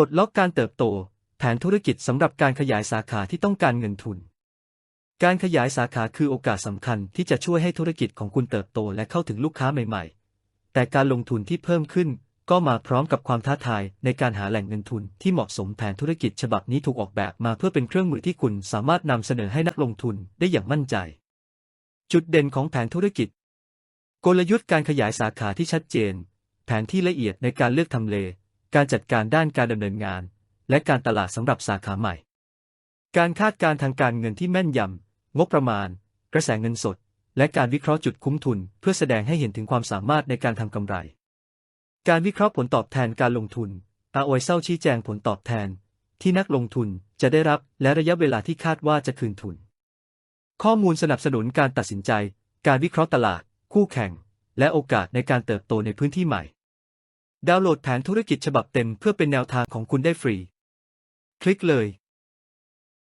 ปลดล็อกการเติบโต แผนธุรกิจสำหรับการขยายสาขาที่ต้องการเงินทุน การขยายสาขาคือโอกาสสำคัญที่จะช่วยให้ธุรกิจของคุณเติบโตและเข้าถึงลูกค้าใหม่ๆ แต่การลงทุนที่เพิ่มขึ้น ก็มาพร้อมกับความท้าทายในการหาแหล่งเงินทุนที่เหมาะสมแผนธุรกิจฉบับนี้ถูกออกแบบมาเพื่อเป็นเครื่องมือที่คุณสามารถนำเสนอให้นักลงทุนได้อย่างมั่นใจ จุดเด่นของแผนธุรกิจ กลยุทธ์การขยายสาขาที่ชัดเจน แผนที่ละเอียดในการเลือกทำเล การจัดการด้านการดำเนินงาน และการตลาดสำหรับสาขาใหม่ การคาดการณ์ทางการเงินที่แม่นยำ งบประมาณ กระแสเงินสด และการวิเคราะห์จุดคุ้มทุน เพื่อแสดงให้เห็นถึงความสามารถในการทำกำไร การวิเคราะห์ผลตอบแทนการลงทุน ROI เศร้าชี้แจงผลตอบแทน ที่นักลงทุนจะได้รับและระยะเวลาที่คาดว่าจะคืนทุน ข้อมูลสนับสนุนการตัดสินใจ การวิเคราะห์ตลาด คู่แข่ง และโอกาสในการเติบโตในพื้นที่ใหม่ ดาวน์โหลดแผนธุรกิจฉบับเต็มเพื่อเป็นแนวทางของคุณได้ฟรี คลิกเลย